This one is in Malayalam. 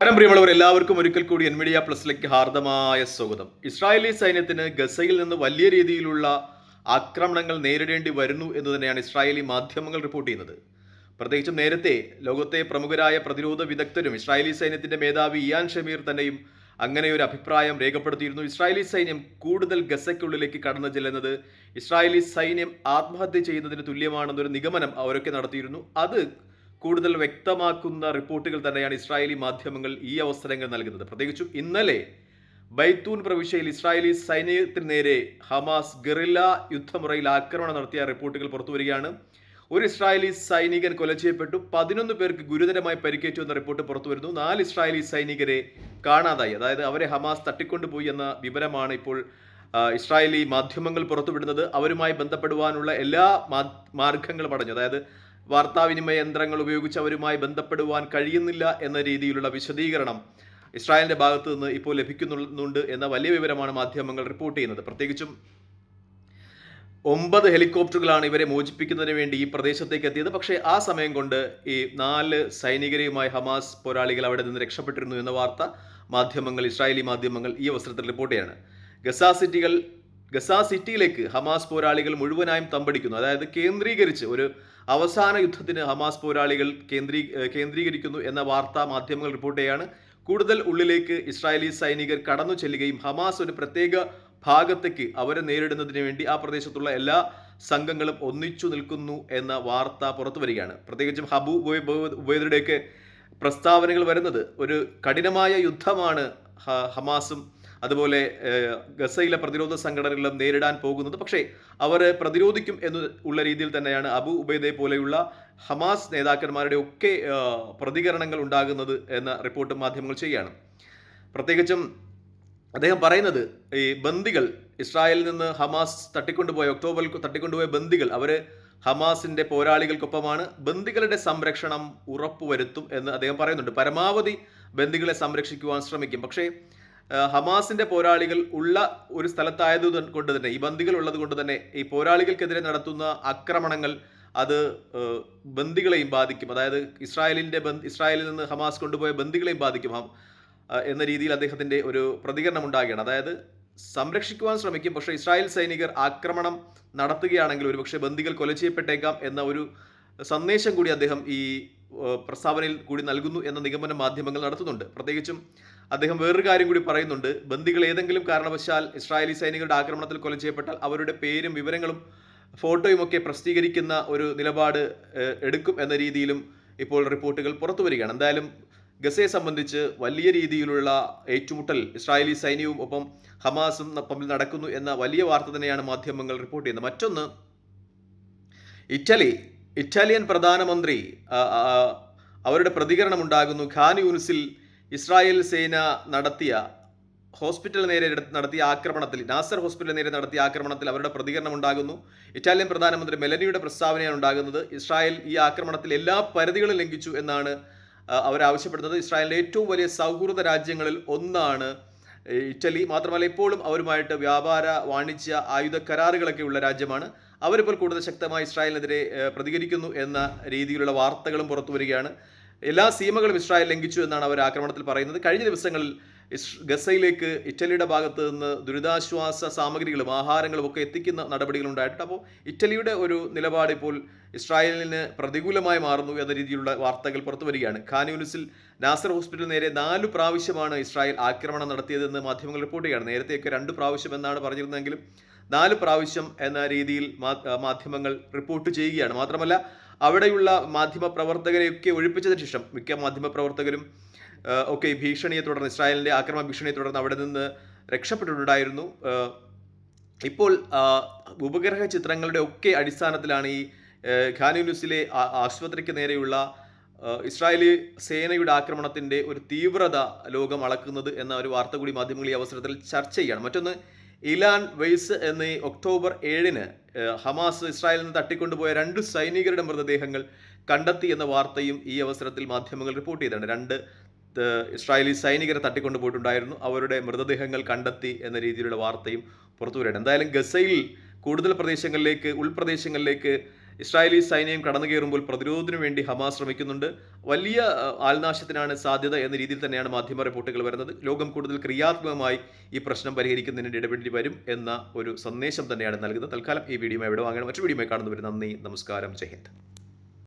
നമസ്കാരം പ്രിയമുള്ളവർ എല്ലാവർക്കും ഒരിക്കൽ കൂടി എൻ മീഡിയ പ്ലസിലേക്ക് ഹാർദമായ സ്വാഗതം. ഇസ്രായേലി സൈന്യത്തിന് ഗസയിൽ നിന്ന് വലിയ രീതിയിലുള്ള ആക്രമണങ്ങൾ നേരിടേണ്ടി വരുന്നു എന്ന് തന്നെയാണ് ഇസ്രായേലി മാധ്യമങ്ങൾ റിപ്പോർട്ട് ചെയ്യുന്നത്. പ്രത്യേകിച്ചും നേരത്തെ ലോകത്തെ പ്രമുഖരായ പ്രതിരോധ വിദഗ്ധരും ഇസ്രായേലി സൈന്യത്തിന്റെ മേധാവി ഇയാൻ ഷമീർ തന്നെയും അങ്ങനെ ഒരു അഭിപ്രായം രേഖപ്പെടുത്തിയിരുന്നു. ഇസ്രായേലി സൈന്യം കൂടുതൽ ഗസയ്ക്കുള്ളിലേക്ക് കടന്നു ചെല്ലുന്നത് ഇസ്രായേലി സൈന്യം ആത്മഹത്യ ചെയ്യുന്നതിന് തുല്യമാണെന്നൊരു നിഗമനം അവരൊക്കെ നടത്തിയിരുന്നു. അത് കൂടുതൽ വ്യക്തമാക്കുന്ന റിപ്പോർട്ടുകൾ തന്നെയാണ് ഇസ്രായേലി മാധ്യമങ്ങൾ ഈ അവസരങ്ങൾ നൽകുന്നത്. പ്രത്യേകിച്ചും ഇന്നലെ ബൈത്തൂൻ പ്രവിശ്യയിൽ ഇസ്രായേലി സൈന്യത്തിന് നേരെ ഹമാസ് ഗറില്ല യുദ്ധമുറയിൽ ആക്രമണം നടത്തിയ റിപ്പോർട്ടുകൾ പുറത്തുവരികയാണ് ഒരു ഇസ്രായേലി സൈനികൻ കൊല ചെയ്യപ്പെട്ടു. പതിനൊന്ന് പേർക്ക് ഗുരുതരമായി പരിക്കേറ്റു എന്ന റിപ്പോർട്ട് പുറത്തു വരുന്നു. നാല് ഇസ്രായേലി സൈനികരെ കാണാതായി. അതായത് അവരെ ഹമാസ് തട്ടിക്കൊണ്ടുപോയി എന്ന വിവരമാണ് ഇപ്പോൾ ഇസ്രായേലി മാധ്യമങ്ങൾ പുറത്തുവിടുന്നത്. അവരുമായി ബന്ധപ്പെടുവാനുള്ള എല്ലാ മാർഗങ്ങളും അടഞ്ഞു. അതായത് വാർത്താവിനിമയ യന്ത്രങ്ങൾ ഉപയോഗിച്ച് അവരുമായി ബന്ധപ്പെടുവാൻ കഴിയുന്നില്ല എന്ന രീതിയിലുള്ള വിശദീകരണം ഇസ്രായേലിന്റെ ഭാഗത്തു നിന്ന് ഇപ്പോൾ ലഭിക്കുന്നുണ്ട് എന്ന വലിയ വിവരമാണ് മാധ്യമങ്ങൾ റിപ്പോർട്ട് ചെയ്യുന്നത്. പ്രത്യേകിച്ചും ഒമ്പത് ഹെലികോപ്റ്ററുകളാണ് ഇവരെ മോചിപ്പിക്കുന്നതിന് വേണ്ടി ഈ പ്രദേശത്തേക്ക് എത്തിയത്. പക്ഷേ ആ സമയം കൊണ്ട് ഈ നാല് സൈനികരെയുമായി ഹമാസ് പോരാളികൾ അവിടെ നിന്ന് രക്ഷപ്പെട്ടിരുന്നു എന്ന വാർത്ത മാധ്യമങ്ങൾ ഇസ്രായേലി മാധ്യമങ്ങൾ ഈ അവസരത്തിൽ റിപ്പോർട്ട് ചെയ്യാണ് ഗസ സിറ്റികൾ ഗസ സിറ്റിയിലേക്ക് ഹമാസ് പോരാളികൾ മുഴുവനായും തമ്പടിക്കുന്നു. അതായത് കേന്ദ്രീകരിച്ച് ഒരു അവസാന യുദ്ധത്തിന് ഹമാസ് പോരാളികൾ കേന്ദ്രീ കേന്ദ്രീകരിക്കുന്നു എന്ന വാർത്താ മാധ്യമങ്ങൾ റിപ്പോർട്ട് ചെയ്യാണ്. കൂടുതൽ ഉള്ളിലേക്ക് ഇസ്രായേലി സൈനികർ കടന്നു ചെല്ലുകയും ഹമാസ് ഒരു പ്രത്യേക ഭാഗത്തേക്ക് അവരെ നേരിടുന്നതിന് വേണ്ടി ആ പ്രദേശത്തുള്ള എല്ലാ സംഘങ്ങളും ഒന്നിച്ചു നിൽക്കുന്നു എന്ന വാർത്ത പുറത്തു വരികയാണ്. പ്രത്യേകിച്ചും ഹബു ഉബൈദയുടെയൊക്കെ പ്രസ്താവനകൾ വരുന്നത് ഒരു കഠിനമായ യുദ്ധമാണ് ഹമാസും അതുപോലെ ഗസയിലെ പ്രതിരോധ സംഘടനകളും നേരിടാൻ പോകുന്നത്. പക്ഷേ അവർ പ്രതിരോധിക്കും എന്ന് ഉള്ള രീതിയിൽ തന്നെയാണ് അബു ഉബൈദെ പോലെയുള്ള ഹമാസ് നേതാക്കന്മാരുടെ ഒക്കെ പ്രതികരണങ്ങൾ ഉണ്ടാകുന്നത് എന്ന റിപ്പോർട്ട് മാധ്യമങ്ങൾ ചെയ്യുകയാണ്. പ്രത്യേകിച്ചും അദ്ദേഹം പറയുന്നത് ഈ ബന്ദികൾ ഇസ്രായേലിൽ നിന്ന് ഹമാസ് തട്ടിക്കൊണ്ടുപോയ ഒക്ടോബറിൽ തട്ടിക്കൊണ്ടുപോയ ബന്ദികൾ അവർ ഹമാസിന്റെ പോരാളികൾക്കൊപ്പമാണ്. ബന്ദികളുടെ സംരക്ഷണം ഉറപ്പുവരുത്തും എന്ന് അദ്ദേഹം പറയുന്നുണ്ട്. പരമാവധി ബന്ദികളെ സംരക്ഷിക്കുവാൻ ശ്രമിക്കും. പക്ഷേ ഹമാസിന്റെ പോരാളികൾ ഉള്ള ഒരു സ്ഥലത്തായത് കൊണ്ട് തന്നെ ഈ ബന്ദികൾ ഉള്ളത് കൊണ്ട് തന്നെ ഈ പോരാളികൾക്കെതിരെ നടത്തുന്ന ആക്രമണങ്ങൾ അത് ബന്ദികളെയും ബാധിക്കും. അതായത് ഇസ്രായേലിന്റെ ഇസ്രായേലിൽ നിന്ന് ഹമാസ് കൊണ്ടുപോയ ബന്ദികളെയും ബാധിക്കും. എന്ന രീതിയിൽ അദ്ദേഹത്തിന്റെ ഒരു പ്രതികരണം ഉണ്ടാകുകയാണ് അതായത് സംരക്ഷിക്കുവാൻ ശ്രമിക്കും. പക്ഷേ ഇസ്രായേൽ സൈനികർ ആക്രമണം നടത്തുകയാണെങ്കിൽ ഒരുപക്ഷെ ബന്ദികൾ കൊല ചെയ്യപ്പെട്ടേക്കാം എന്ന ഒരു സന്ദേശം കൂടി അദ്ദേഹം ഈ പ്രസ്താവനയിൽ കൂടി നൽകുന്നു എന്ന നിഗമനം മാധ്യമങ്ങൾ നടത്തുന്നുണ്ട്. പ്രത്യേകിച്ചും അദ്ദേഹം വേറൊരു കാര്യം കൂടി പറയുന്നുണ്ട്. ബന്ദികൾ ഏതെങ്കിലും കാരണവശാൽ ഇസ്രായേലി സൈനികരുടെ ആക്രമണത്തിൽ കൊല ചെയ്യപ്പെട്ടാൽ അവരുടെ പേരും വിവരങ്ങളും ഫോട്ടോയും ഒക്കെ പ്രസിദ്ധീകരിക്കുന്ന ഒരു നിലപാട് എടുക്കും എന്ന രീതിയിലും ഇപ്പോൾ റിപ്പോർട്ടുകൾ പുറത്തു വരികയാണ്. എന്തായാലും ഗസയെ സംബന്ധിച്ച് വലിയ രീതിയിലുള്ള ഏറ്റുമുട്ടൽ ഇസ്രായേലി സൈന്യവും ഒപ്പം ഹമാസും തമ്മിൽ നടക്കുന്നു എന്ന വലിയ വാർത്ത തന്നെയാണ് മാധ്യമങ്ങൾ റിപ്പോർട്ട് ചെയ്യുന്നത്. മറ്റൊന്ന് ഇറ്റലി ഇറ്റാലിയൻ പ്രധാനമന്ത്രി അവരുടെ പ്രതികരണം ഉണ്ടാകുന്നു ഖാൻ യൂനിസിൽ ഇസ്രായേൽ സേന നടത്തിയ ഹോസ്പിറ്റൽ നേരെ നടത്തിയ ആക്രമണത്തിൽ നാസർ ഹോസ്പിറ്റൽ നേരെ നടത്തിയ ആക്രമണത്തിൽ അവരുടെ പ്രതികരണം ഉണ്ടാകുന്നു ഇറ്റാലിയൻ പ്രധാനമന്ത്രി മെലനിയുടെ പ്രസ്താവനയാണ് ഉണ്ടാകുന്നത്. ഇസ്രായേൽ ഈ ആക്രമണത്തിൽ എല്ലാ പരിധികളും ലംഘിച്ചു എന്നാണ് അവരാവശ്യപ്പെടുന്നത്. ഇസ്രായേലിന്റെ ഏറ്റവും വലിയ സൗഹൃദ രാജ്യങ്ങളിൽ ഒന്നാണ് ഇറ്റലി മാത്രമല്ല ഇപ്പോഴും അവരുമായിട്ട് വ്യാപാര വാണിജ്യ ആയുധ കരാറുകളൊക്കെ ഉള്ള രാജ്യമാണ്. അവരിപ്പോൾ കൂടുതൽ ശക്തമായി ഇസ്രായേലിനെതിരെ പ്രതികരിക്കുന്നു എന്ന രീതിയിലുള്ള വാർത്തകളും പുറത്തു വരികയാണ്. എല്ലാ സീമകളും ഇസ്രായേൽ ലംഘിച്ചു എന്നാണ് അവർ ആക്രമണത്തിൽ പറയുന്നത്. കഴിഞ്ഞ ദിവസങ്ങളിൽ ഗസയിലേക്ക് ഇറ്റലിയുടെ ഭാഗത്ത് നിന്ന് ദുരിതാശ്വാസ സാമഗ്രികളും ആഹാരങ്ങളും ഒക്കെ എത്തിക്കുന്ന നടപടികൾ ഉണ്ടായിട്ടുണ്ട്. അപ്പോൾ ഇറ്റലിയുടെ ഒരു നിലപാട് ഇപ്പോൾ ഇസ്രായേലിന് പ്രതികൂലമായി മാറുന്നു എന്ന രീതിയിലുള്ള വാർത്തകൾ പുറത്തു വരികയാണ്. ഖാനൂനിസിൽ നാസർ ഹോസ്പിറ്റലിന് നേരെ നാല് പ്രാവശ്യമാണ് ഇസ്രായേൽ ആക്രമണം നടത്തിയതെന്ന് മാധ്യമങ്ങൾ റിപ്പോർട്ട് ചെയ്യുകയാണ്. നേരത്തെയൊക്കെ രണ്ട് പ്രാവശ്യം എന്നാണ് പറഞ്ഞിരുന്നതെങ്കിലും നാല് പ്രാവശ്യം എന്ന രീതിയിൽ മാധ്യമങ്ങൾ റിപ്പോർട്ട് ചെയ്യുകയാണ്. മാത്രമല്ല അവിടെയുള്ള മാധ്യമ പ്രവർത്തകരെയൊക്കെ ഒഴിപ്പിച്ചതിന് ശേഷം മിക്ക മാധ്യമ പ്രവർത്തകരും ആ, ഒക്കെ ഭീഷണിയെ തുടർന്ന് ഇസ്രായേലിന്റെ ആക്രമണ ഭീഷണിയെ തുടർന്ന് അവിടെ നിന്ന് രക്ഷപ്പെട്ടിട്ടുണ്ടായിരുന്നു. ഇപ്പോൾ ഉപഗ്രഹ ചിത്രങ്ങളുടെ ഒക്കെ അടിസ്ഥാനത്തിലാണ് ഈ ഖാനുന്യൂസിലെ ആശുപത്രിക്ക് നേരെയുള്ള ഇസ്രായേലി സേനയുടെ ആക്രമണത്തിന്റെ ഒരു തീവ്രത ലോകം അളക്കുന്നത് എന്ന ഒരു വാർത്ത കൂടി മാധ്യമങ്ങൾ ഈ അവസരത്തിൽ ചർച്ച ചെയ്യുകയാണ് മറ്റൊന്ന് ഇലാൻ വെയ്സ് എന്ന ഒക്ടോബർ ഏഴിന് ഹമാസ് ഇസ്രായേലിൽ നിന്ന് തട്ടിക്കൊണ്ടുപോയ രണ്ട് സൈനികരുടെ മൃതദേഹങ്ങൾ കണ്ടെത്തി എന്ന വാർത്തയും ഈ അവസരത്തിൽ മാധ്യമങ്ങൾ റിപ്പോർട്ട് ചെയ്തിട്ടുണ്ട്. രണ്ട് ഇസ്രായേലി സൈനികരെ തട്ടിക്കൊണ്ടുപോയിട്ടുണ്ടായിരുന്നു അവരുടെ മൃതദേഹങ്ങൾ കണ്ടെത്തി എന്ന രീതിയിലുള്ള വാർത്തയും പുറത്തു വരികയാണ് എന്തായാലും ഗസയിൽ കൂടുതൽ പ്രദേശങ്ങളിലേക്ക് ഉൾപ്രദേശങ്ങളിലേക്ക് ഇസ്രായേലി സൈന്യം കടന്നു കയറുമ്പോൾ പ്രതിരോധത്തിനു വേണ്ടി ഹമാസ് ശ്രമിക്കുന്നുണ്ട്. വലിയ ആൾനാശത്തിനാണ് സാധ്യത എന്ന രീതിയിൽ തന്നെയാണ് മാധ്യമ റിപ്പോർട്ടുകൾ വരുന്നത്. ലോകം കൂടുതൽ ക്രിയാത്മകമായി ഈ പ്രശ്നം പരിഹരിക്കുന്നതിന് ഇടപെടേണ്ടി വരും എന്ന ഒരു സന്ദേശം തന്നെയാണ് നൽകുന്നത്. തൽക്കാലം ഈ വീഡിയോ ഇവിടെ വാങ്ങണം. മറ്റു വീഡിയോ കാണുന്നവർ നന്ദി നമസ്കാരം ജയ് ഹിന്ദ്.